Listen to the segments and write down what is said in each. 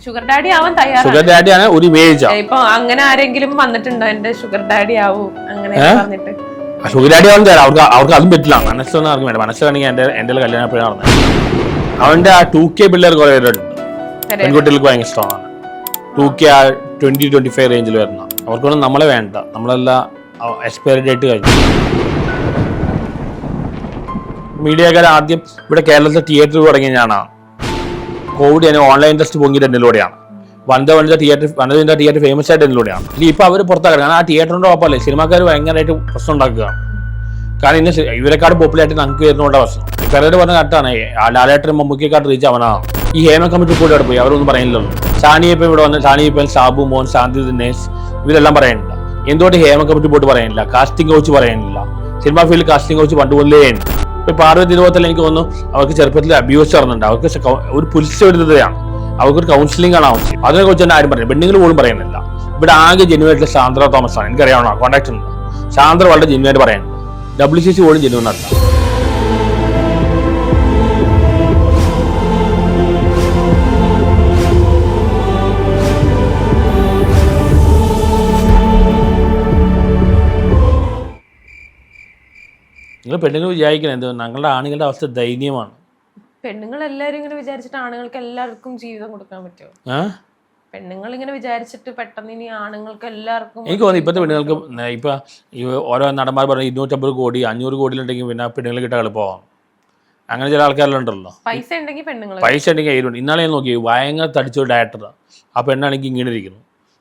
Sugar daddy ആവാൻ തയ്യാറാണ്. Sugar ഡാഡിയാണ് ഒരു ഇമേജ് ഇപ്പൊ അങ്ങനെ ആരെങ്കിലും വന്നിട്ടുണ്ടോ? എന്റെ ഷുഗർ ഡാഡി ആവൂ. അങ്ങനെ ഏ? പറഞ്ഞിട്ട് ഷുഗർ ഡാഡി ആവാൻ തരാം അവർക്ക് അവർക്ക് അതും പറ്റില്ല. മനസ്സൊന്നും അവർക്ക് വേണ്ട. മനസ്സിലാണെങ്കിൽ എന്റെ എന്റെ കല്യാണം എപ്പോഴും നടന്നത് അവന്റെ ആ ടു കെ പിള്ളേർ കുറെ പേരുണ്ട്. ശരി. പെൺകുട്ടികൾക്ക് ഭയങ്കര ഇഷ്ടമാണ്. ടു കെ ആ ട്വന്റി ട്വന്റി ഫൈവ് റേഞ്ചിൽ വരുന്ന. അവർക്കൊന്നും നമ്മളെ വേണ്ട. നമ്മളെല്ലാം എക്സ്പയറി ഡേറ്റ് കഴിഞ്ഞു. മീഡിയക്കാർ ആദ്യം ഇവിടെ കേരളത്തിലെ തിയേറ്റർ തുടങ്ങിയ ഞാനാണ് കോവിഡ് ഞാൻ ഓൺലൈൻ ടെസ്റ്റ് പൊങ്ങി എന്നിലൂടെയാണ് Vanitha Vanitha theatre Vanitha theatre famous ആയിട്ട് എന്നിലൂടെയാണ് ഇനി ഇപ്പം അവർ പുറത്താക്കുക കാരണം ആ തിയേറ്ററിന്റെ ഒപ്പമല്ലേ സിനിമാക്കാർ ഭയങ്കരമായിട്ട് പ്രശ്നം ഉണ്ടാക്കുക. കാരണം ഇന്ന് ഇവരെക്കാട് പോപ്പുലായിട്ട് നമുക്ക് വരുന്നതുകൊണ്ട് പ്രശ്നം. ചിലർ പറഞ്ഞ കറക്റ്റാണ് ലാലേട്ടൻ മമ്മൂക്കിയെക്കാട്ട് റീച്ച് അവനാണ് ഈ ഹേമ കമ്മിറ്റി കൂടെ അവിടെ പോയി. അവരൊന്നും പറയുന്നില്ലല്ലോ. ഷാനിയപ്പം ഇവിടെ വന്ന് ഷാനിയപ്പൻ സാബു മോൻ ശാന്തി ദിനേശ് ഇവരെല്ലാം പറയുന്നില്ല. എന്തുകൊണ്ട് ഹേമ കമ്മിറ്റി പോയിട്ട് പറയുന്നില്ല? കാസ്റ്റിംഗ് കോച്ച് പറയുന്നില്ല. സിനിമാ ഫീൽഡ് കാസ്റ്റിംഗ് കോച്ച് പണ്ട് മുതലേ ഉണ്ട്. ഇപ്പൊ പാർവതി രൂപത്തിൽ എനിക്ക് തോന്നുന്നു അവർക്ക് ചെറുപ്പത്തിൽ അബ്യൂസ് നടന്നുണ്ട് അവർക്ക് ഒരു കൗ- ഒരു പുലിശവിരുദ്ധതയാണ് അവർക്ക് ഒരു കൗൺസിലിംഗ് ആണ് ആവശ്യം. അതിനെ കുറിച്ച് തന്നെ ആരും പറയുന്നത് പെണ്ണുങ്ങൾ പോലും പറയുന്നില്ല. ഇവിടെ ആകെ ജെന്യൂനായിട്ടുള്ള സാന്ദ്ര തോമസ് ആണ് എനിക്കറിയാവുന്ന കോൺടാക്ട് ഉണ്ട്. സാന്ദ്ര വളരെ ജനുവായിട്ട് പറയുന്നുണ്ട് ഡബ്ല്യു സി സി പോലും ജെന്യൂൻ അല്ല. നിങ്ങൾ പെണ്ണുങ്ങൾ വിചാരിക്കണം എന്തോ ഞങ്ങളുടെ ആണുങ്ങളുടെ അവസ്ഥ ദയനീയമാണ്. പെണ്ണുങ്ങൾ എല്ലാവരും ഇങ്ങനെ വിചാരിച്ചിട്ട് ആണുങ്ങൾക്ക് എല്ലാവർക്കും ജീവിതം കൊടുക്കാൻ പറ്റുമോ? പെണ്ണുങ്ങൾ ഇങ്ങനെ വിചാരിച്ചിട്ട് പെട്ടെന്ന് ഇനി ആണുങ്ങൾക്ക് എല്ലാവർക്കും എനിക്ക് തോന്നുന്നു ഇപ്പോഴത്തെ പെണ്ണുങ്ങൾക്ക് ഇപ്പൊ ഈ ഓരോ നടന്മാർ പറഞ്ഞു ഇരുന്നൂറ്റമ്പത് കോടി അഞ്ഞൂറ് കോടിയിലുണ്ടെങ്കിൽ പിന്നെ പെണ്ണുങ്ങൾ കിട്ടാൻ എളുപ്പമാവും. അങ്ങനെ ചില ആൾക്കാരിലുണ്ടല്ലോ പൈസ ഉണ്ടെങ്കിൽ പെണ്ണുങ്ങൾ പൈസ ഉണ്ടെങ്കിൽ അതിലുണ്ട് ഇന്നാളെ ഞാൻ നോക്കി ഭയങ്കര തടിച്ചൊരു ഡയറക്ടർ ആ. പെണ്ണാണെങ്കിൽ ഇങ്ങനെ ഇരിക്കുന്നു.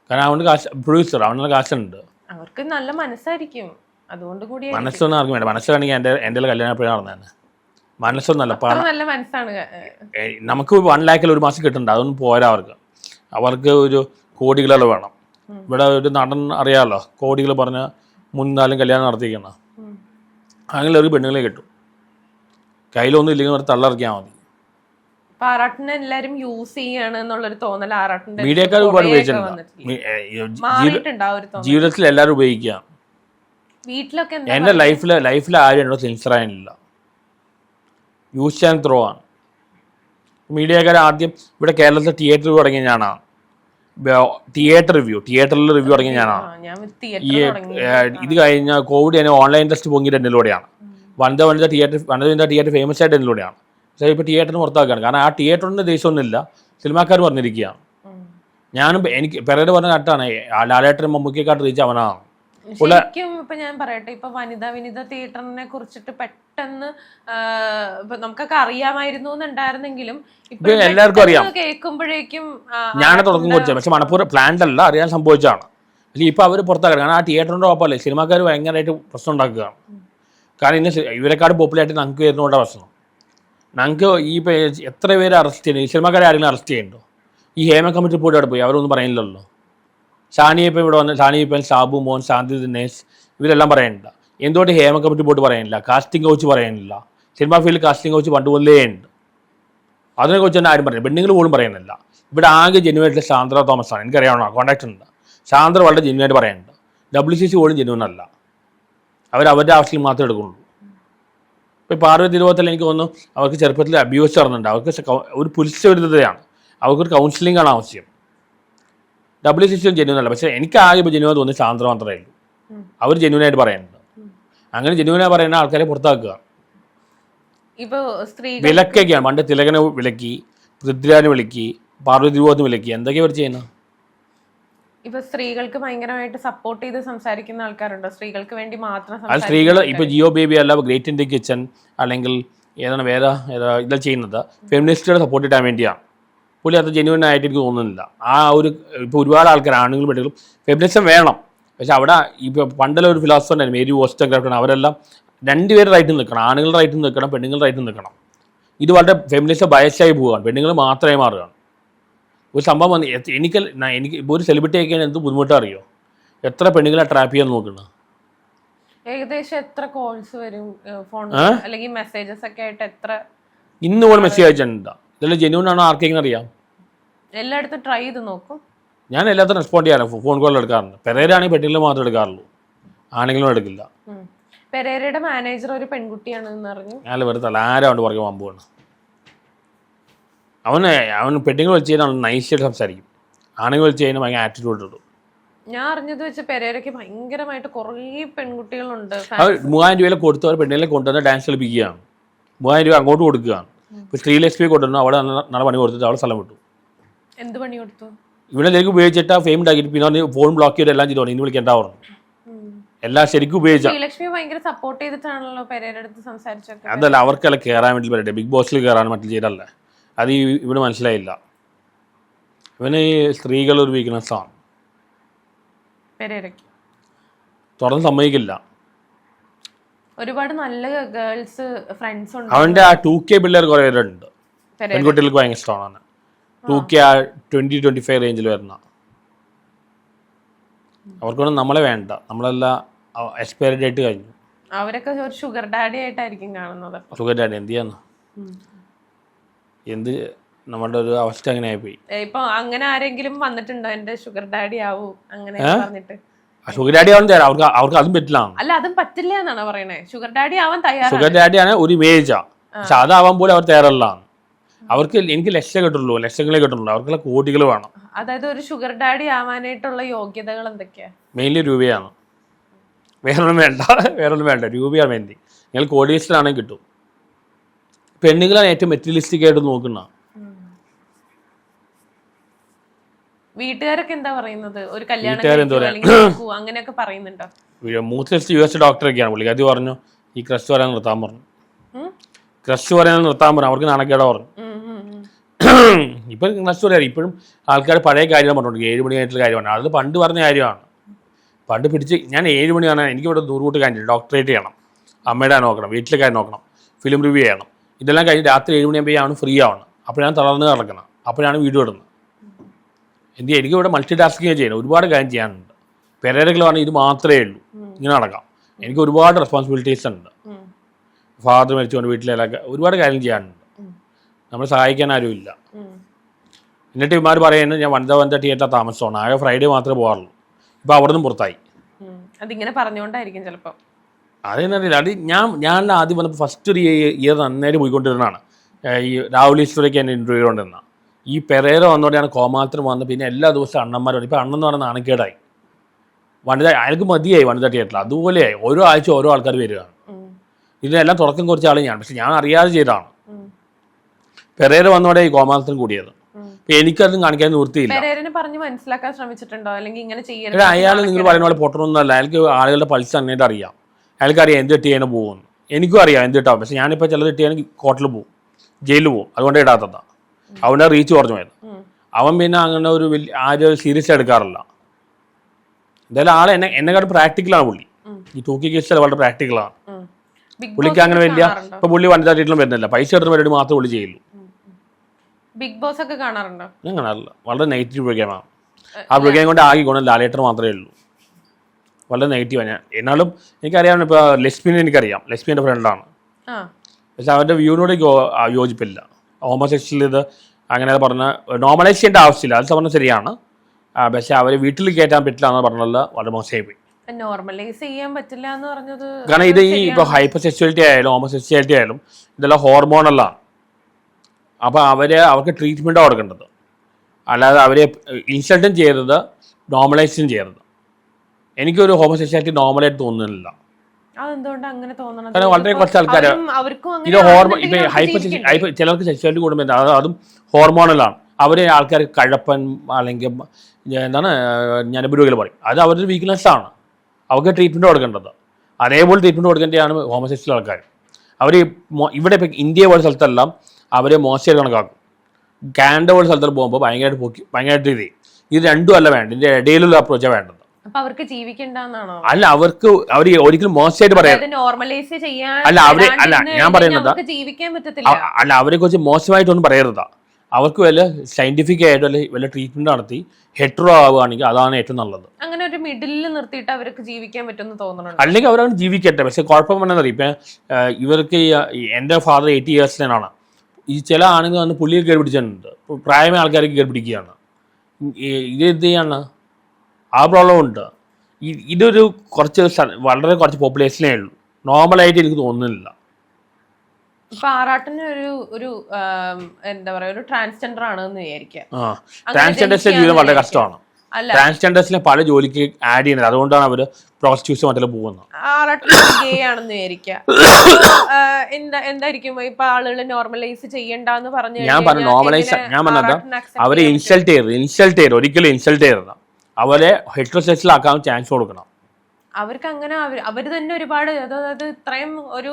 കാരണം അവന്റെ കാശ് പ്രൊഡ്യൂസർ അവനുള്ള കാശുണ്ട്. അവർക്ക് നല്ല മനസ്സായിരിക്കും. അതുകൊണ്ട് കൂടി മനസ്സൊന്നും ആർക്കും വേണ്ട. മനസ്സിലാണെങ്കിൽ എന്റെ എന്റെ കല്യാണം എപ്പോഴും നടന്നതന്നെ മനസ്സൊന്നല്ല നല്ല മനസ്സാണ്. നമുക്ക് വൺ ലാക്കിൽ ഒരു മാസം കിട്ടുന്നുണ്ട് അതൊന്നും പോരാ അവർക്ക്. അവർക്ക് ഒരു കോടികളെ വേണം. ഇവിടെ ഒരു നടൻ അറിയാമല്ലോ കോടികൾ പറഞ്ഞ മുൻകാലം കല്യാണം നടത്തിക്കണം. അങ്ങനെ ഒരു പെണ്ണുങ്ങളെ കിട്ടും. കയ്യിലൊന്നും ഇല്ലെങ്കിൽ അവർ തള്ളിറക്കിയാൽ മതി. ആറാട്ടിനെ എല്ലാരും യൂസ് ചെയ്യാണ് എന്നുള്ളൊരു തോന്നൽ ആറാട്ടിന്റെ മീഡിയക്കാർ ഒരുപാട് ഉപയോഗിച്ചിട്ടുണ്ട്. ജീവിതത്തിൽ എല്ലാവരും ഉപയോഗിക്കുക. വീട്ടിലൊക്കെ എന്റെ ലൈഫിൽ ലൈഫിൽ ആരും എന്നോട് സിൻസറായില്ല യൂസ് ആൻഡ് ത്രോ ആണ്. മീഡിയക്കാർ ആദ്യം ഇവിടെ കേരളത്തിൽ തിയേറ്റർ തുടങ്ങിയ ഞാനാണ്. തിയേറ്റർ റിവ്യൂ തിയേറ്ററിൽ റിവ്യൂ തുടങ്ങിയ ഞാനാണ്. ഈ ഇത് കഴിഞ്ഞ കോവിഡ് ഞാൻ ഓൺലൈൻ ടെസ്റ്റ് പൊങ്ങിയിട്ട് എന്നിലൂടെയാണ് Vanitha Vanitha theatre Vanitha Vanitha theatre famous ആയിട്ട് എന്നിലൂടെയാണ് പക്ഷേ ഇപ്പോൾ തിയേറ്ററിന് പുറത്താക്കുകയാണ്. കാരണം ആ തിയേറ്ററിന്റെ ദേശമൊന്നുമില്ല സിനിമാക്കാർ പറഞ്ഞിരിക്കുകയാണ്. ഞാനും എനിക്ക് പെരേര പറഞ്ഞ കട്ടാണ് ലാലേട്ടൻ മമ്മൂക്കിയെക്കാട്ട് റീച്ച് അവനാണ്. ശരിക്കും ഇപ്പൊ ഞാൻ പറയട്ടെ ഇപ്പൊ വനിതാ വിനിത തിയേറ്ററിനെ കുറിച്ചിട്ട് പെട്ടെന്ന് നമുക്കൊക്കെ അറിയാമായിരുന്നു എന്നുണ്ടായിരുന്നെങ്കിലും ഇപ്പൊ എല്ലാവർക്കും അറിയാം. കേൾക്കുമ്പോഴേക്കും ഞാൻ തുടക്കം കുറിച്ചത് പക്ഷെ മണപ്പൂർ പ്ലാൻഡ് അല്ല അറിയാൻ സംഭവിച്ചതാണ്. പക്ഷേ ഇപ്പൊ അവർ പുറത്താക്കുക കാരണം ആ തിയേറ്ററിന്റെ ഒപ്പമല്ലേ സിനിമാക്കാർ ഭയങ്കരമായിട്ട് പ്രശ്നം ഉണ്ടാക്കുകയാണ്. കാരണം ഇന്ന് ഇവരെക്കാട് പോപ്പുലായിട്ട് ഞങ്ങൾക്ക് വരുന്നതുകൊണ്ടാണ് പ്രശ്നം. ഞങ്ങൾക്ക് ഈ എത്ര പേര് അറസ്റ്റ് ചെയ്യുന്നു? സിനിമാക്കാരെ ആരെങ്കിലും അറസ്റ്റ് ചെയ്യുന്നുണ്ടോ? ഈ ഹേമ കമ്മിറ്റി പോയിട്ട് അവിടെ പോയി അവരൊന്നും പറയുന്നില്ലല്ലോ. ഷാനിയപ്പം ഇവിടെ വന്ന് ഷാനിയപ്പൻ ഷാബു മോൻ ശാന്തി ദിനേശ് ഇവരെല്ലാം പറയാനില്ല. എന്തുകൊണ്ട് ഹേമ കമ്മിറ്റി ബോർഡ് പറയാനില്ല? കാസ്റ്റിംഗ് കോച്ച് പറയാനില്ല. സിനിമാ ഫീൽഡ് കാസ്റ്റിംഗ് കോച്ച് പണ്ട് മുതലേ ഉണ്ട്. അതിനെക്കുറിച്ച് തന്നെ ആരും പറയുന്നത് പെണ്ണുങ്ങൾ പോലും പറയുന്നില്ല. ഇവിടെ ആകെ ജെന്യൂനായിട്ടുള്ള സാന്ദ്ര തോമസ് ആണ് എനിക്കറിയാവുന്ന കോൺടാക്ട് ഉണ്ട്. സാന്ദ്ര വളരെ ജെന്യൂനായിട്ട് പറയുന്നുണ്ട്. ഡബ്ല്യു സി സി പോലും ജെന്യൂൻ അല്ല. അവർ അവരുടെ ആവശ്യത്തിൽ മാത്രമേ എടുക്കുള്ളൂ. ഇപ്പോൾ പാർവതി രൂപത്തിൽ എനിക്ക് തോന്നുന്നു അവർക്ക് ചെറുപ്പത്തിൽ അബ്യൂസ് നടന്നുണ്ട് അവർക്ക് ഒരു പുലിച്ച അവർക്ക് അവർക്കൊരു കൗൺസിലിംഗ് ആണ് ആവശ്യം. ഡബ്ല്യു സി സിയും ജെന്യൂൻ അല്ല. പക്ഷേ എനിക്ക് ആകെ ഇപ്പോൾ ജെന്യൂൻ തോന്നി സാന്ദ്ര മാത്രമേ ഉള്ളൂ. അവർ ജെന്യൂനായിട്ട് പറയുന്നുണ്ട്. അങ്ങനെ ജെന്യൂനായി പറയുന്ന ആൾക്കാരെ പുറത്താക്കുക. ഇപ്പോ സ്ത്രീ വിലക്കൊക്കെയാണ് പണ്ട് തിലകനെ വിലക്കി പൃഥ്വിരാജിനെ വിലക്കി പാർവതി രൂപത്തിന് വിലക്കി. എന്തൊക്കെയാ അവർ ചെയ്യുന്നത് ഇപ്പൊ സ്ത്രീകൾക്ക് ഭയങ്കരമായിട്ട് സപ്പോർട്ട് ചെയ്ത് സംസാരിക്കുന്ന ആൾക്കാരുണ്ടോ? സ്ത്രീകൾക്ക് വേണ്ടി മാത്രം അത് സ്ത്രീകൾ ഇപ്പൊ ജിയോ ബേബി അല്ല ഗ്രേറ്റ് ഇന്ത്യ കിച്ചൺ അല്ലെങ്കിൽ ഏതാണ് വേറെ ഇതാ ചെയ്യുന്നത്. ഫെമിനിസ്റ്റുകളെ സപ്പോർട്ട് ചെയ്യാൻ വേണ്ടിയാണ്. പുള്ളി അത് ജെന്യൂൻ ആയിട്ട് എനിക്ക് തോന്നുന്നില്ല. ആ ഒരു ഇപ്പോൾ ഒരുപാട് ആൾക്കാർ ആണുങ്ങളും പെണ്ണുങ്ങളും ഫെമിനിസം വേണം. പക്ഷെ അവിടെ ഇപ്പോൾ പണ്ടുള്ള ഒരു ഫിലോസഫർ ഉണ്ടായിരുന്നു മേരി വോസ്റ്റോഗ്രാഫ്റ്റാണ് അവരെല്ലാം രണ്ടുപേരും റൈറ്റിൽ നിൽക്കണം. ആണുങ്ങളുടെ റൈറ്റിൽ നിൽക്കണം പെണ്ണുങ്ങളുടെ റൈറ്റിൽ നിൽക്കണം. ഇത് വളരെ ഫെമിനിസം ബയസായി പോവുകയാണ്. പെണ്ണുങ്ങൾ മാത്രമേ മാറുകയാണ്. ഒരു സംഭവം വന്ന് എനിക്ക് എനിക്ക് ഇപ്പോൾ ഒരു സെലിബ്രിറ്റി ആയിക്കാൻ എന്ത് അറിയോ? എത്ര പെണ്ണുങ്ങളെ ട്രാപ്പ് ചെയ്യാൻ നോക്കുന്നത് ഏകദേശം എത്ര കോൾസ് വരും ഫോൺ അല്ലെങ്കിൽ മെസ്സേജസ് ഒക്കെ ആയിട്ട് എത്ര ഇന്ന് പോലും മെസ്സേജ് അയച്ചിട്ടുണ്ട്? ഇതെല്ലാം ജെന്യൂൺ ആണോ ആർക്കെങ്കിലും അറിയാം? എല്ലായിടത്തും ട്രൈ ചെയ്ത് നോക്കും. ഞാൻ എല്ലാത്തിനും റെസ്പോണ്ട് ചെയ്യാറ്. ഫോൺ കോൾ എടുക്കാറുണ്ട്. പെരേരാണെങ്കിൽ പെട്ടികളിൽ മാത്രമേ എടുക്കാറുള്ളൂ. ആണെങ്കിലും എടുക്കില്ല. പെരേരയുടെ മാനേജർ ഒരു പെൺകുട്ടിയാണെന്ന് എന്ന് അറിഞ്ഞു. ഞാൻ വെറുതെ ആരാണ്ട് പുറകെ വമ്പുവാണ് അവന് അവൻ പെട്ടിങ്ങൾ വെച്ച് കഴിഞ്ഞാൽ നൈസായിട്ട് സംസാരിക്കും. ആണുങ്ങൾ വെച്ച് കഴിഞ്ഞാൽ ഭയങ്കര ആറ്റിറ്റ്യൂഡ് ഇടും. ഞാൻ അറിഞ്ഞത് വെച്ച് പെരേരയ്ക്ക് ഭയങ്കരമായിട്ട് കുറേ പെൺകുട്ടികളുണ്ട്. അവർ മൂവായിരം രൂപയിൽ കൊടുത്തവർ പെണ്ണിനെ കൊണ്ടുവന്ന് ഡാൻസ് കളിപ്പിക്കുകയാണ്. മൂവായിരം രൂപ അങ്ങോട്ട് കൊടുക്കുകയാണ്. ഇപ്പോൾ സ്ത്രീ ലക്ഷ്മി കൊണ്ടുവന്നു. അവിടെ നല്ല നല്ല പണി കൊടുത്തിട്ട് അവളെ സ്ഥലം വിട്ടു. എന്ത് പണി കൊടുത്തു? ഇവിടെ ശരിക്കും ഉപയോഗിച്ചിട്ട് ആ ഫെയിം ഉണ്ടാക്കിയിട്ട് പിന്നെ ഫോൺ ബ്ലോക്ക് ചെയ്ത് എല്ലാം ചെയ്തു. ഇനി വിളിക്കേണ്ട പറഞ്ഞു. എല്ലാം ശരിക്കും ഉപയോഗിച്ച. ശ്രീലക്ഷ്മി ഭയങ്കര സപ്പോർട്ട് ചെയ്തിട്ടാണല്ലോ സംസാരിച്ചൊക്കെ. അതല്ല അവർക്കല്ല കയറാൻ വേണ്ടി പറയട്ടെ ബിഗ് ബോസിൽ കയറാൻ മറ്റും ചെയ്തല്ല അത് ഈ ഇവിടെ മനസ്സിലായില്ല. ഇവന് ഈ സ്ത്രീകൾ ഒരു വീക്ക്നെസ് ആണ്. തുറന്ന് സമ്മതിക്കില്ല. ഒരുപാട് നല്ല ഗേൾസ് ഫ്രണ്ട്സ് ഉണ്ട്. അവന്റെ ആ ടു കെ പിള്ളേർ കുറെ പേരുണ്ട്. പെൺകുട്ടികൾക്ക് ഭയങ്കര ഇഷ്ടമാണ് ടു കെ ആ ട്വന്റി ട്വന്റി ഫൈവ് റേഞ്ചിൽ വരുന്ന അവർക്കൊന്നും നമ്മളെ വേണ്ട. നമ്മളെല്ലാം എക്സ്പയറി ഡേറ്റ് കഴിഞ്ഞു. അവരൊക്കെ ഒരു ഷുഗർ ഡാഡി ആയിട്ടായിരിക്കും കാണുന്നത് ഷുഗർ ഡാഡി എന്ത് ചെയ്യാന്ന് എന്ത് നമ്മുടെ ഒരു അവസ്ഥ അങ്ങനെ ആയിപ്പോയി ഇപ്പൊ അങ്ങനെ ആരെങ്കിലും വന്നിട്ടുണ്ടോ? എന്റെ ഷുഗർ ഡാഡി ആവൂ അങ്ങനെ പറഞ്ഞിട്ട്. ഷുഗർ ഡാഡി ആവാൻ തയ്യാറ. അവർക്ക് അവർക്ക് അതും പറ്റില്ല. അല്ല അതും പറ്റില്ല എന്നാണ് പറയണേ? ഷുഗർ ഡാഡി ആവാൻ തയ്യാറാണ് ഷുഗർ ഡാഡിയാണ് ഒരു ഇമേജാ പക്ഷെ അതാവാൻ പോലും അവർ തയ്യാറല്ല. അവർക്ക് എനിക്ക് ലക്ഷം കിട്ടുള്ളൂ ലക്ഷങ്ങളെ കിട്ടുള്ളൂ അവർക്കുള്ള കോടികൾ വേണം. അതായത് ഒരു ഷുഗർ ഡാഡി ആവാനായിട്ടുള്ള യോഗ്യതകൾ എന്തൊക്കെയാ മെയിൻലി രൂപയാണ്. വേറൊന്നും വേണ്ട വേറൊന്നും വേണ്ട. രൂപയാണ് വേണ്ടി നിങ്ങൾ കോടീശ്വരാണെങ്കിൽ കിട്ടും. പെണ്ണുങ്ങളാണ് ഏറ്റവും മെറ്റീരിയലിസ്റ്റിക് ആയിട്ട് നോക്കുന്ന വീട്ടുകാരൊക്കെ എന്താ പറയുന്നത്? ഒരു കല്യാണം അങ്ങനെയൊക്കെ പറയുന്നുണ്ടോ? യു എസ് ഡോക്ടറൊക്കെയാണ്. പുള്ളി അത് പറഞ്ഞു ഈ ക്രഷ് വരാൻ നിർത്താൻ പറഞ്ഞു. ക്രഷ് വരാൻ നിർത്താൻ പറഞ്ഞു. അവർക്ക് നാണക്കേടാ പറഞ്ഞു. ഇപ്പം നഷ്ടം അറിയാം ഇപ്പോഴും ആൾക്കാർ പഴയ കാര്യം പറഞ്ഞിട്ടുണ്ട് ഏഴ് മണി കഴിഞ്ഞിട്ടുള്ള കാര്യമാണ്. അത് പണ്ട് പറഞ്ഞ കാര്യമാണ്. പണ്ട് പിടിച്ച് ഞാൻ ഏഴ് മണിയാണ് എനിക്കിവിടെ നൂറുകൂട്ട് കാര്യം ഡോക്ടറേറ്റ് ചെയ്യണം. അമ്മയുടെ നോക്കണം. വീട്ടിലെ കാര്യം നോക്കണം. ഫിലിം റിവ്യൂ ചെയ്യണം. ഇതെല്ലാം കഴിഞ്ഞ് രാത്രി ഏഴ് ആണ് ഫ്രീ ആവണം. അപ്പോഴാണ് തളർന്ന് കിടക്കണം അപ്പോഴാണ് വീഡിയോ ഇടുന്നത് എന്ത് എനിക്ക് എനിക്കിവിടെ മൾട്ടി ടാസ്കിങ് ചെയ്യണം ഒരുപാട് കാര്യം ചെയ്യാനുണ്ട്. പെരേരകൾ പറഞ്ഞാൽ ഇത് മാത്രമേ ഉള്ളൂ. ഇങ്ങനെ നടക്കാം. എനിക്ക് ഒരുപാട് റെസ്പോൺസിബിലിറ്റീസ് ഉണ്ട്. ഫാദർ മരിച്ചുകൊണ്ട് വീട്ടിലെല്ലാം ഒരുപാട് കാര്യം ചെയ്യാനുണ്ട്. നമ്മളെ സഹായിക്കാൻ ആരുമില്ല. എന്നിട്ട് ഇമാർ പറയുന്നത് ഞാൻ വനിത വനിത തിയേറ്റർ താമസമാണ്. ആകെ ഫ്രൈഡേ മാത്രമേ പോകാറുള്ളൂ. ഇപ്പം അവിടെ നിന്നും പുറത്തായി അതിങ്ങനെ പറഞ്ഞുകൊണ്ടായിരിക്കും ചിലപ്പോ. അതെന്നറിയില്ല അത് ഞാൻ ഞാൻ ആദ്യം വന്നപ്പോൾ ഫസ്റ്റ് ഒരു ഇയർ നന്നായിട്ട് പോയിക്കൊണ്ടിരുന്നതാണ്. ഈ രാഹുൽ ഈശ്വരയ്ക്ക് എന്നെ ഇന്റർവ്യൂ കൊണ്ടിരുന്ന ഈ പെരേര വന്നോടെയാണ് കോമാത്രം വന്ന് പിന്നെ എല്ലാ ദിവസവും അണ്ണന്മാർ വന്നു ഇപ്പോൾ അണ്ണെന്ന് പറഞ്ഞാൽ നാണക്കേടായി. വനിത അയാൾക്ക് മതിയായി വനിത തിയേറ്ററിൽ അതുപോലെയായി. ഓരോ ആഴ്ച ഓരോ ആൾക്കാർ വരികയാണ്. ഇതിനെല്ലാം തുടക്കം കുറച്ച് ആൾ ഞാൻ. പക്ഷെ ഞാൻ അറിയാതെ ചെയ്തതാണ്. പെരേര വന്നോടെ ഈ കോമാത്രം കൂടിയത്. എനിക്കതും കാണിക്കാൻ നിവൃത്തിയില്ല. പെരേരനെ പറഞ്ഞ് മനസ്സിലാക്കാൻ ശ്രമിച്ചിട്ടുണ്ടോ? അല്ലെങ്കിൽ ഇങ്ങനെ ചെയ്യരുത് അയാൾ നിങ്ങൾ പറയുന്ന പോലെ പൊട്ടണമെന്നല്ല അയാൾക്ക് ആളുകളുടെ പൾസ് നന്നായിട്ട് അറിയാം. അയാൾക്ക് അറിയാം എന്ത് ചെയ്യാൻ പോകുന്നു എനിക്കും അറിയാം എന്ത് ഇട്ടാവും പക്ഷെ ഞാനിപ്പോൾ ചിലത് ഇട്ടിയാണെങ്കിൽ കോർട്ടിൽ പോകും. ജയിലിൽ പോകും. അതുകൊണ്ട് ഇടാത്തതാ. അവന്റെ റീച്ച് കുറഞ്ഞു പോയത്. അവൻ പിന്നെ അങ്ങനെ ഒരു വലിയ ആരും സീരിയസ് എടുക്കാറില്ല. എന്തായാലും ആൾ എന്നെ എന്നെക്കാട്ട് പ്രാക്ടിക്കലാണ് പുള്ളി. ഈ തൂക്കി കേസിൽ വളരെ പ്രാക്ടിക്കലാണ്. പുള്ളിക്ക് അങ്ങനെ വലിയ ഇപ്പൊ പുള്ളി വനിതാ വീട്ടിലും വരുന്നില്ല. പൈസ എടുത്ത് പരിപാടി മാത്രമേ പുള്ളി ചെയ്യുള്ളൂ. ബിഗ് ബോസ് ഒക്കെ കാണാറുണ്ടോ? ഞാൻ കാണാറില്ല. വളരെ നെഗറ്റീവ് പ്രോഗ്രാമാണ് ആ പ്രോഗ്രാം കൊണ്ട് ആകെ ഗുണം ലാലേട്ടർ മാത്രമേ ഉള്ളൂ. വളരെ നെഗറ്റീവാണ് ഞാൻ എന്നാലും എനിക്കറിയാം ഇപ്പോൾ ലക്ഷ്മിനെ എനിക്കറിയാം. ലക്ഷ്മിന്റെ ഫ്രണ്ടാണ് പക്ഷെ അവരുടെ വ്യൂവിനോട് യോജിപ്പില്ല. ഹോമോസെക്ഷൽ ഇത് അങ്ങനെ പറഞ്ഞ നോർമലൈസ് ചെയ്യേണ്ട ആവശ്യമില്ല. അത് പറഞ്ഞ ശരിയാണ്. പക്ഷെ അവരെ വീട്ടിൽ കയറ്റാൻ പറ്റില്ല എന്ന് പറഞ്ഞുള്ള വളരെ മോശമായി പോയി. നോർമലൈസ് ചെയ്യാൻ പറ്റില്ല എന്ന് പറഞ്ഞത് കാരണം ഇത് ഈ ഇപ്പോൾ ഹൈപ്പർ സെക്ച്വാലിറ്റി ആയാലും ഹോമോസെക്ച്വാലിറ്റി ആയാലും ഇതെല്ലാം ഹോർമോണലാണ് അപ്പോൾ അവർ അവർക്ക് ട്രീറ്റ്മെന്റ് കൊടുക്കേണ്ടത്. അല്ലാതെ അവരെ ഇൻസൾട്ടും ചെയ്യരുത് നോർമലൈസും ചെയ്യരുത്. എനിക്കൊരു ഹോമോസെക്ഷാലിറ്റി നോർമലായിട്ട് തോന്നുന്നില്ല. കാരണം വളരെ കുറച്ച് ആൾക്കാർ ഇത് ഹോർമോൺ ഇപ്പം ഹൈപ്പർ ഹൈപ്പർ ചിലർക്ക് സെക്ഷുവാലിറ്റി കൂടുമ്പോൾ അത് അതും ഹോർമോണലാണ് അവർ ആൾക്കാർ കഴപ്പൻ അല്ലെങ്കിൽ എന്താണ് എന്താണ് രോഗികൾ പറയും. അത് അവരുടെ വീക്ക്നെസ് ആണ്. അവർക്ക് ട്രീറ്റ്മെന്റ് കൊടുക്കേണ്ടത്. അതേപോലെ ട്രീറ്റ്മെന്റ് കൊടുക്കേണ്ടതാണ് ഹോമോസെക്ഷൽ ആൾക്കാർ അവർ ഇവിടെ ഇപ്പം ഇന്ത്യ പോലെ സ്ഥലത്തെല്ലാം അവരെ മോശമായിട്ട് കണക്കാക്കും. കാനഡ പോലെ സ്ഥലത്തിൽ പോകുമ്പോൾ ഭയങ്കരമായിട്ട് പൊക്കി ഭയങ്കരമായിട്ട് ഇത്. ഇത് രണ്ടും അല്ല വേണ്ട ഇതിന്റെ ഇടയിലുള്ള അപ്രോച്ചാണ് വേണ്ടത്. അവർക്ക് ജീവിക്കണ്ടെന്നാണോ? അല്ല അവർക്ക് അവർ ഒരിക്കലും മോശമായിട്ട് പറയാം നോർമലൈസ് ചെയ്യാൻ അല്ല, അവര്- അല്ല, ഞാൻ പറയുന്നത് ജീവിക്കാൻ പറ്റത്തില്ല. അല്ല അവരെ കുറിച്ച് മോശമായിട്ടൊന്നും പറയരുതാ. അവർക്ക് വല്ല സയന്റിഫിക് ആയിട്ട് വല്ല വല്ല ട്രീറ്റ്മെന്റ് നടത്തി ഹെട്രോ ആവുകയാണെങ്കിൽ അതാണ് ഏറ്റവും നല്ലത്. അങ്ങനെ ഒരു മിഡിലിൽ നിർത്തിയിട്ട് അവർക്ക് ജീവിക്കാൻ പറ്റുമെന്ന് തോന്നുന്നുണ്ട്? അല്ലെങ്കിൽ അവരവൻ ജീവിക്കട്ടെ. പക്ഷെ കുഴപ്പം എന്താണെന്നറിയാം ഇപ്പൊ ഇവർക്ക് എന്റെ ഫാദർ എയ്റ്റി ഇയേഴ്സിനാണ് ഈ ചില ആണുങ്ങൾ വന്ന് പുള്ളിയെ കയറി പിടിച്ചിട്ടുണ്ട്. പ്രായമായ ആൾക്കാരൊക്കെ കയറി പിടിക്കുകയാണ്. ഇത് എന്ത് ചെയ്യാണ്? ആ പ്രോബ്ലം ഉണ്ട്. ഇതൊരു കുറച്ച് വളരെ കുറച്ച് പോപ്പുലേഷനേ ഉള്ളൂ. നോർമലായിട്ട് എനിക്ക് തോന്നുന്നില്ല. ഇപ്പൊ ആറാട്ടിന് ഒരു ഒരു എന്താ പറയാ ഒരു ട്രാൻസ്ജെൻഡർ ആണെന്ന് വിചാരിക്കാം ട്രാൻസ്ജെൻഡേഴ്സിന്റെ ജീവിതം വളരെ കഷ്ടമാണ്. ട്രാൻസ്ജെൻഡേഴ്സിനെ പല ജോലിക്ക് ആഡ് ചെയ്യുന്നത്. അതുകൊണ്ടാണ് അവർ പ്രോസ്റ്റിറ്റ്യൂഷൻ മറ്റുള്ള പോകുന്നത്. ആ, എന്തായിരിക്കും? ഇപ്പൊ ആളുകൾ നോർമലൈസ് ചെയ്യണ്ടെന്ന് പറഞ്ഞു ഞാൻ പറഞ്ഞു നോർമലൈസ് ഞാൻ പറഞ്ഞത് അവരെ ഇൻസൾട്ട് ചെയ്യരുത് ഇൻസൾട്ട് ചെയ്യരുത് ഒരിക്കലും ഇൻസൾട്ട് ചെയ്യരുത്. അവരെ ഹെട്രോസെക്സിലാക്കാൻ ചാൻസ് കൊടുക്കണം. അവർക്ക് അങ്ങനെ അവർ അവർ തന്നെ ഒരുപാട് അതായത് ഇത്രയും ഒരു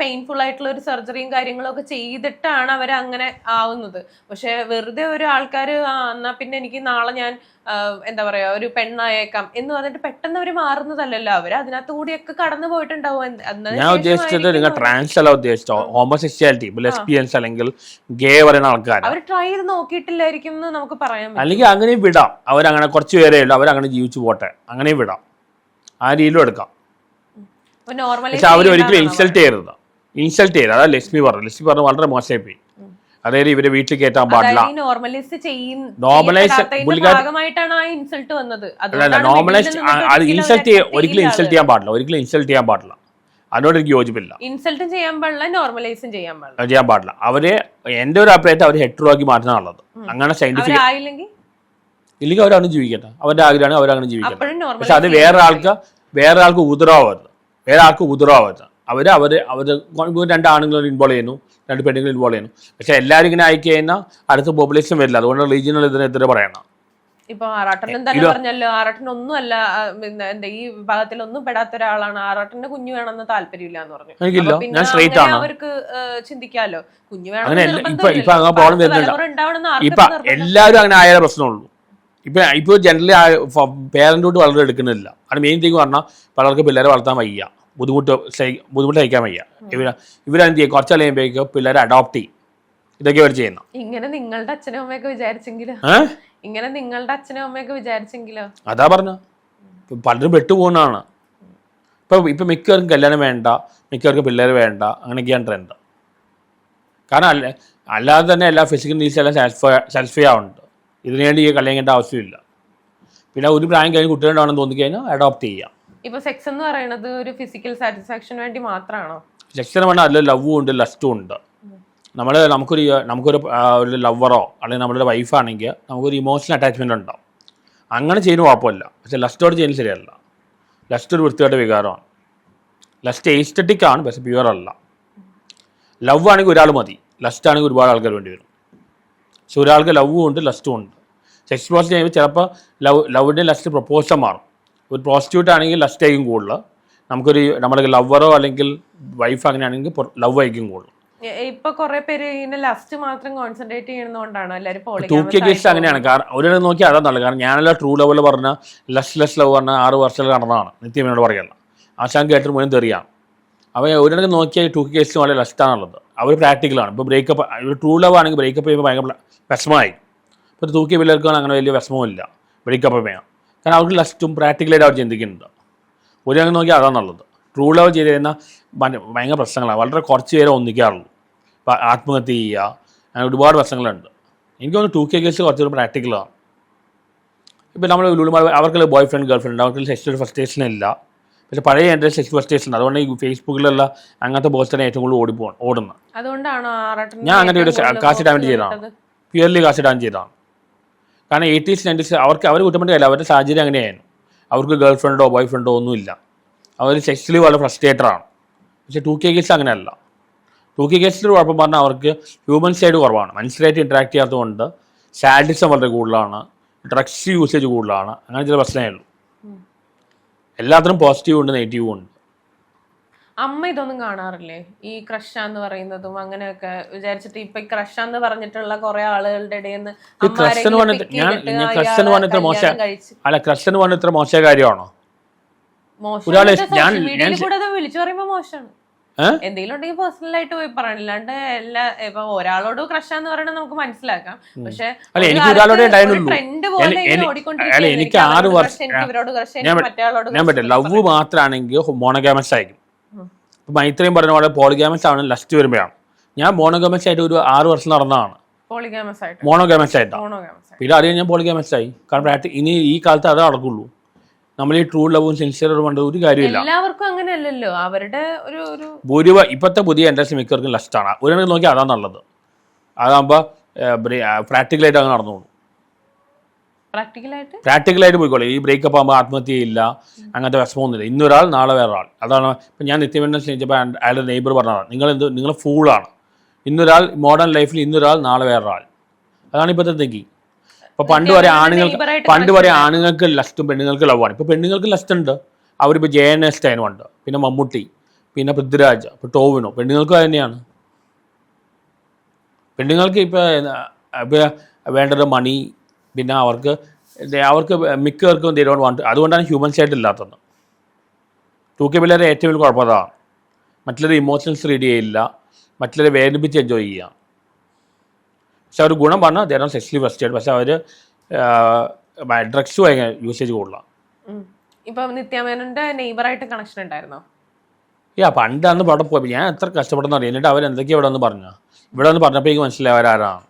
പെയിൻഫുൾ ആയിട്ടുള്ള ഒരു സർജറിയും കാര്യങ്ങളും ഒക്കെ ചെയ്തിട്ടാണ് അവർ അങ്ങനെ ആവുന്നത്. പക്ഷെ വെറുതെ ഒരു ആൾക്കാർ എന്നാ പിന്നെ എനിക്ക് നാളെ ഞാൻ ആ, എന്താ പറയാ ഒരു പെണ്ണായേക്കാം എന്ന് പറഞ്ഞിട്ട് പെട്ടെന്ന് അവർ മാറുന്നതല്ലല്ലോ അവർ അതിനകത്ത് കൂടിയൊക്കെ കടന്നു പോയിട്ടുണ്ടാവും ഞാൻ ഉദ്ദേശിച്ചത് നിങ്ങൾ ട്രാൻസ് അല്ല ഉദ്ദേശിച്ചോ ഹോമോസെക്ച്വാലിറ്റി ലെസ്ബിയൻസ് അല്ലെങ്കിൽ ഗേ പറയുന്ന ആൾക്കാർ അവർ ട്രൈ ചെയ്ത് നോക്കിയിട്ടില്ലായിരിക്കും എന്ന് നമുക്ക് പറയാൻ പറ്റും. അല്ലെങ്കിൽ അങ്ങനെയും വിടാം. അവരങ്ങനെ കുറച്ച് പേരേ ഉള്ളൂ. അവരങ്ങനെ ജീവിച്ചു പോട്ടെ. അങ്ങനെയും വിടാം. ആ രീതിയിലും എടുക്കാം. പക്ഷെ അവർ ഒരിക്കലും ഇൻസൾട്ട് ചെയ്യരുത്. ഇൻസൾട്ട് ചെയ്യരുത്. അതാ ലക്ഷ്മി പറഞ്ഞു ലക്ഷ്മി പറഞ്ഞു വളരെ മോശമായി പോയി. അതായത് ഇവരെ വീട്ടിൽ കയറ്റാൻ പാടില്ല. നോർമലൈസ് നോർമലൈസ് ഇൻസൾട്ട് ഒരിക്കലും ഇൻസൾട്ട് ചെയ്യാൻ പാടില്ല ഒരിക്കലും ഇൻസൾട്ട് ചെയ്യാൻ പാടില്ല. അതിനോട് എനിക്ക് യോജിപ്പില്ല. ഇൻസൾട്ടും ചെയ്യാൻ പാടില്ല നോർമലൈസും ചെയ്യാൻ പാടില്ല. ചെയ്യാൻ പാടില്ല. അവരെ എന്റെ ഒരു അഭിപ്രായത്തിൽ അവർ ഹെട്രോ ആക്കി മാറ്റുന്നതാണുള്ളത് അങ്ങനെ സയന്റിഫിക് ഇല്ലെങ്കിൽ അവരങ്ങനെ ജീവിക്കട്ടെ. അവരുടെ ആഗ്രഹമാണ് അവരങ്ങനെ ജീവിക്കട്ടെ. പക്ഷെ അത് വേറെ ആൾക്ക് വേറെ ആൾക്ക് ഉപദ്രവമാവരുത്. വേറെ ആൾക്ക് ഉപദ്രവമാവരുത്. അവർ അവർ അവർ രണ്ട് ആണുങ്ങൾ ഇൻവോൾവ് ചെയ്യുന്നു. രണ്ട് പെണ്ണുങ്ങൾ ഇൻവോൾവ് ചെയ്യുന്നു. പക്ഷെ എല്ലാവരും ഇങ്ങനെ അയക്കി കഴിഞ്ഞാൽ അടുത്ത പോപ്പുലേഷൻ വരില്ല. അതുകൊണ്ട് റീജിയണൽ ഇതിനെതിരെ പറയണം. ഇപ്പൊ ആറാട്ടനും തന്നെ പറഞ്ഞല്ലോ ആറാട്ടൻ ഒന്നും അല്ല എന്താ ഈ വിഭാഗത്തിൽ ഒന്നും പെടാത്ത ഒരാളാണ് ആറാട്ടന്റെ കുഞ്ഞു വേണമെന്ന് താല്പര്യമില്ല എന്ന് പറഞ്ഞു ഞാൻ സ്ട്രേറ്റ് ആണ്. അവർക്ക് ചിന്തിക്കാലോ? കുഞ്ഞു വേണം എല്ലാവരും അങ്ങനെ ആയാലേ പ്രശ്നമുള്ളൂ. ഇപ്പൊ ഇപ്പൊ ജനറലി പേരന്റോട്ട് വളരെ എടുക്കുന്നില്ല അത് മെയിൻ തിങ് പറഞ്ഞാൽ പലർക്ക് പിള്ളേരെ വളർത്താൻ വയ്യ. ബുദ്ധിമുട്ട് ബുദ്ധിമുട്ട് സഹിക്കാൻ വയ്യ. ഇവർ ഇവരെന്ത് ചെയ്യും? കുറച്ച് കഴിയുമ്പോഴേക്കും പിള്ളേരെ അഡോപ്റ്റ് ചെയ്യും. ഇതൊക്കെ അവർ ചെയ്യുന്നു. ഇങ്ങനെ നിങ്ങളുടെ അച്ഛനും അമ്മയൊക്കെ വിചാരിച്ചെങ്കിലോ? ഇങ്ങനെ നിങ്ങളുടെ അച്ഛനും അമ്മയൊക്കെ വിചാരിച്ചെങ്കിലോ? അതാ പറഞ്ഞു. പലരും പെട്ടുപോകുന്നതാണ്. ഇപ്പൊ ഇപ്പൊ മിക്കവർക്കും കല്യാണം വേണ്ട മിക്കവർക്കും പിള്ളേർ വേണ്ട അങ്ങനെയൊക്കെയാണ് ട്രെൻഡ് കാരണം അല്ല അല്ലാതെ തന്നെ എല്ലാ ഫിസിക്കൽ നീഡ്സ് എല്ലാം സാറ്റിസ്ഫൈ സാറ്റിസ്ഫൈ ആവുന്നുണ്ട്. ഇതിനു വേണ്ടി ഈ കല്യാണം ആവശ്യമില്ല. പിന്നെ ഒരു പ്രായം കഴിഞ്ഞ് കുട്ടികളുണ്ടാവണമെന്ന് തോന്നിക്കഴിഞ്ഞാൽ അഡോപ്റ്റ് ചെയ്യാം. ഇപ്പൊ സെക്സ് എന്ന് പറയുന്നത് ഒരു ഫിസിക്കൽ സാറ്റിസ്ഫാക്ഷൻ വേണ്ടി മാത്രമാണോ സെക്സിന് വേണ്ട അതിൽ ലവ് ഉണ്ട് ലസ്റ്റും ഉണ്ട്. നമ്മൾ നമുക്കൊരു നമുക്കൊരു ഒരു ലവറോ അല്ലെങ്കിൽ നമ്മുടെ വൈഫാണെങ്കിൽ നമുക്കൊരു ഇമോഷണൽ അറ്റാച്ച്മെന്റ് ഉണ്ടാവും. അങ്ങനെ ചെയ്യുന്ന കുഴപ്പമില്ല. പക്ഷെ ലസ്റ്റോട് ചെയ്യുന്നത് ശരിയല്ല. ലസ്റ്റ് ഒരു വൃത്തിയായിട്ട് വികാരമാണ്. ലസ്റ്റ് ഏസ്റ്ററ്റിക് ആണ് പക്ഷെ പ്യുവർ അല്ല. ലവ് ആണെങ്കിൽ ഒരാൾ മതി. ലസ്റ്റ് ആണെങ്കിൽ ഒരുപാട് ആൾക്കാർ വേണ്ടി വരും. പക്ഷെ ഒരാൾക്ക് ലവും ഉണ്ട് ലസ്റ്റും ഉണ്ട്. സെക്സ് പ്രോസസ് ചെയ്യുമ്പോൾ ചിലപ്പോൾ ലവ് ലവിന്റെ ലസ്റ്റ് പ്രപ്പോസൽ മാറും. ഒരു പ്രോസ്റ്റിറ്റ്യൂട്ട് ആണെങ്കിൽ ലസ്റ്റ് ആയിരിക്കും കൂടുതൽ. നമുക്കൊരു നമ്മുടെ ലവറോ അല്ലെങ്കിൽ വൈഫ് അങ്ങനെ ആണെങ്കിൽ ലവ് ആയിരിക്കും കൂടുതൽ. എ- ഇപ്പൊ കുറെ പേര് ഇങ്ങനെ ലസ്റ്റ് മാത്രം കോൺസെൻട്രേറ്റ് ചെയ്യുന്നതുകൊണ്ടാണ് തൂക്കിയ കേസ് അങ്ങനെയാണ്. കാരണം ഒരാൾ നോക്കി അതാ നല്ലത് കാരണം ഞാനല്ല ട്രൂ ലെവൽ പറഞ്ഞ ലസ് ലെസ് ലവ് പറഞ്ഞ ആറ് വർഷത്തിൽ നടന്നതാണ്. എന്നോട് പറയല്ല. ആശാൻ കേട്ടിട്ട് മുഴുവൻ തെറിയാണ്. അവ ഒരാൾക്ക് നോക്കിയാൽ ടൂക്കി കേസിൽ വളരെ ലസ്റ്റാണുള്ളത് അവർ പ്രാക്ടിക്കലാണ് ഇപ്പോൾ ബ്രേക്കപ്പ് ട്രൂ ലവ് ആണെങ്കിൽ ബ്രേക്കപ്പ് ചെയ്യുമ്പോൾ ഭയങ്കര വിഷമമായി. ഇപ്പോൾ തൂക്കിയ പിള്ളേർക്കാണ് അങ്ങനെ വലിയ വിഷമമില്ല ബ്രേക്കപ്പ് ചെയ്യാം. കാരണം അവർക്ക് ലസ്റ്റും പ്രാക്ടിക്കലായിട്ട് അവർ ചിന്തിക്കുന്നുണ്ട്. ഒരു അങ്ങനെ നോക്കിയാൽ അതാണ് നല്ലത്. ട്രൂ ലവ് ചെയ്ത് കഴിഞ്ഞാൽ ഭയങ്കര പ്രശ്നങ്ങളാണ് വളരെ കുറച്ച് പേരെ ഒന്നിക്കാറുള്ളൂ. ഇപ്പം ആത്മഹത്യ ചെയ്യുക അങ്ങനെ ഒരുപാട് പ്രശ്നങ്ങളുണ്ട്. എനിക്ക് തോന്നുന്നു ടു കെ കേസ് കുറച്ചുകൂടി പ്രാക്ടിക്കലാണ് ഇപ്പം നമ്മൾ ലുലുമാർ അവർക്ക് ബോയ് ഫ്രണ്ട് ഗേൾ ഫ്രണ്ട് അവർക്ക് സെക്സ്വൽ ഫ്രസ്ട്രേഷൻ ഇല്ല. പക്ഷെ പഴയ എന്റെ സെക്സ് ഫ്രസ്ട്രേഷൻ അതുകൊണ്ട് ഈ ഫേസ്ബുക്കിലുള്ള അങ്ങനത്തെ ബോസ്റ്റനെ ഏറ്റവും കൂടുതൽ ഓടിപ്പോ ഓടുന്നത്. ഞാൻ അങ്ങനെ ഒരു കാശ് ഡാമേജ് ചെയ്തതാണ്. പ്യുവർലി കാശ് ഡാമേജ് ചെയ്തതാണ്. കാരണം എയ്റ്റീസ് നയന്റീസ് അവർക്ക് അവർ കുറ്റപ്പെടുകയല്ല അവരുടെ സാഹചര്യം അങ്ങനെയായിരുന്നു. അവർക്ക് ഗേൾ ഫ്രണ്ടോ ബോയ് ഫ്രണ്ടോ ഒന്നുമില്ല. അവർ സെക്സ്വലി വളരെ ഫ്രസ്ട്രേറ്ററാണ് പക്ഷേ ടു കെ കേസ് അങ്ങനെയല്ല. ടു കെ കേസിൽ കുഴപ്പം പറഞ്ഞാൽ അവർക്ക് ഹ്യൂമൻ സൈഡ് കുറവാണ്. മനുഷ്യരായിട്ട് ഇൻട്രാക്ട് ചെയ്യാത്തതുകൊണ്ട് സാഡിസം വളരെ കൂടുതലാണ്. ഡ്രഗ്സ് യൂസേജ് കൂടുതലാണ്. അങ്ങനെ ചില പ്രശ്നമേ ഉള്ളൂ. എല്ലാത്തിനും പോസിറ്റീവ് ഉണ്ട് നെഗറ്റീവും ഉണ്ട്. അമ്മ ഇതൊന്നും കാണാറില്ലേ? ഈ ക്രഷ എന്ന് പറയുന്നതും അങ്ങനെയൊക്കെ വിചാരിച്ചിട്ട് ഇപ്പൊ ഈ ക്രഷ എന്ന് പറഞ്ഞിട്ടുള്ള കുറെ ആളുകളുടെ ഇടയിൽ നിന്ന് അല്ല ക്രഷ് എന്ന് പറഞ്ഞ ഇത്ര മോശ കാര്യമാണോ വിളിച്ചു പറയുമ്പോ മോശമാണ്. എന്തെങ്കിലും ഉണ്ടെങ്കിൽ പേഴ്സണൽ ആയിട്ട് പോയി പറയണം. അല്ലാണ്ട് എല്ലാ ഇപ്പൊ ഒരാളോട് ക്രഷാന്ന് പറയണത് നമുക്ക് മനസ്സിലാക്കാം. പക്ഷെ ഉണ്ടായിരുന്നുള്ളൂ. പോലെ എനിക്ക് ആറ് വർഷം- ഇവരോട് ക്രഷ് പറ്റില്ല ലവ് മാത്രമാണെങ്കിൽ മോണഗാമസ് ആയിരിക്കും. ഉം. ഇപ്പൊ മൈത്രയും പറഞ്ഞ പോലെ പോളിഗാമസ് ആണ് ലസ്റ്റ് വരുമ്പോഴാണ്. ഞാൻ മോണോഗാമസ് ആയിട്ട് ഒരു ആറ് വർഷം നടന്നതാണ്. മോണോഗാമസ് ആയിട്ടാണ് പിന്നെ അറിയാൻ ഞാൻ പോളിഗാമസ് ആയി. കാരണം ഇനി ഈ കാലത്ത് അത് നടക്കുള്ളൂ. നമ്മൾ ഈ ട്രൂ ലവും സിൻസിയറും കൊണ്ട് ഒരു കാര്യമില്ല. എല്ലാവർക്കും അങ്ങനെയല്ലല്ലോ. അവരുടെ ഒരു ഒരു ഭൂരിവ ഇപ്പോഴത്തെ പുതിയ ഇൻഡസ്ട്രി മിക്കവർക്കും ലസ്റ്റാണ് ഒരു നോക്കി അതാണ് നല്ലത്. അതാകുമ്പോൾ പ്രാക്ടിക്കലായിട്ട് അങ്ങനെ നടന്നു പോകും പ്രാക്ടിക്കലായിട്ട്? പ്രാക്ടിക്കലായിട്ട് പോയിക്കോളെ. ഈ ബ്രേക്കപ്പ് ആകുമ്പോൾ ആത്മഹത്യ ഇല്ല. അങ്ങനത്തെ വിഷമമൊന്നുമില്ല. ഇന്നൊരാൾ നാളെ വേറെ ആൾ അതാണ് ഇപ്പം ഞാൻ നിത്യവേണ്ടൻ സ്നേഹിച്ചപ്പോൾ അയാളുടെ നെയ്ബർ പറഞ്ഞതാണ്. നിങ്ങൾ എന്ത് നിങ്ങൾ ഫൂളാണ്. ഇന്നൊരാൾ മോഡേൺ ലൈഫിൽ ഇന്നൊരാൾ നാളെ വേറെ ആൾ അതാണ് ഇപ്പോഴത്തെ തിങ്കിങ് ഇപ്പോൾ പണ്ട് വരെ ആണുങ്ങൾക്ക് പണ്ട് വരെ ആണുങ്ങൾക്ക് ലസ്റ്റും പെണ്ണുങ്ങൾക്ക് ലവാണ് ഇപ്പോൾ പെണ്ണുങ്ങൾക്ക് ലസ്റ്റ് ഉണ്ട് അവരിപ്പോൾ ജെ എൻ എസ് ഉണ്ട് പിന്നെ മമ്മൂട്ടി പിന്നെ പൃഥ്വിരാജ് ഇപ്പോൾ ടോവിനോ. പെണ്ണുങ്ങൾക്കും തന്നെയാണ്. പെണ്ണുങ്ങൾക്ക് ഇപ്പോൾ വേണ്ടത് മണി പിന്നെ അവർക്ക് അവർക്ക് മിക്കവർക്കും ദേ ഡോണ്ട് വാണ്ട് അതുകൊണ്ടാണ് ഹ്യൂമൻ സൈഡ് ഇല്ലാത്തത്. ടു കെ പിള്ളേരെ ഏറ്റവും വലിയ കുഴപ്പം അതാണ് മറ്റുള്ളവർ ഇമോഷൻസ് റീഡ് ചെയ്യില്ല. മറ്റുള്ളവരെ വേദനിപ്പിച്ച് എൻജോയ് ചെയ്യുക. പക്ഷെ അവർ ഗുണം പറഞ്ഞാൽ ദേരം സെക്സ്ലി ഫസ്റ്റഡ് പക്ഷെ അവർ ഡ്രഗ്സ് ഭയങ്കര യൂസേജ് കൂടുതലാണ്. ഇപ്പൊ നിത്യാമേനന്റെ നെയ്ബറായിട്ട് കണക്ഷൻ ഉണ്ടായിരുന്നോ? യാ പണ്ട് അന്ന് അവിടെ പോയി ഞാൻ എത്ര കഷ്ടപ്പെടുന്നറിയാം അറിയാം. എന്നിട്ട് അവരെന്തൊക്കെയാണ് ഇവിടെ വന്ന് പറഞ്ഞു ഇവിടെ വന്ന് പറഞ്ഞപ്പോൾ എനിക്ക് മനസ്സിലായി അവരാരാണ്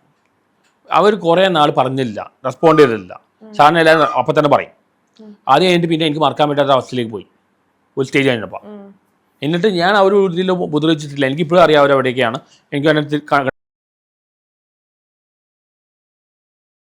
അവർ കുറേ നാൾ പറഞ്ഞില്ല റെസ്പോണ്ട് ചെയ്തില്ല സാറിന് എല്ലാവരും അപ്പം തന്നെ പറയും. ആദ്യം കഴിഞ്ഞിട്ട് പിന്നെ എനിക്ക് മറക്കാൻ പറ്റാത്ത അവസ്ഥയിലേക്ക് പോയി. ഒരു സ്റ്റേജ് കഴിഞ്ഞപ്പോൾ. എന്നിട്ട് ഞാൻ അവർ ഇതിൽ ഉപദ്രവിച്ചിട്ടില്ല. എനിക്കിപ്പോഴും അറിയാം അവരെവിടെയൊക്കെയാണ് എനിക്ക് അതിനകത്ത്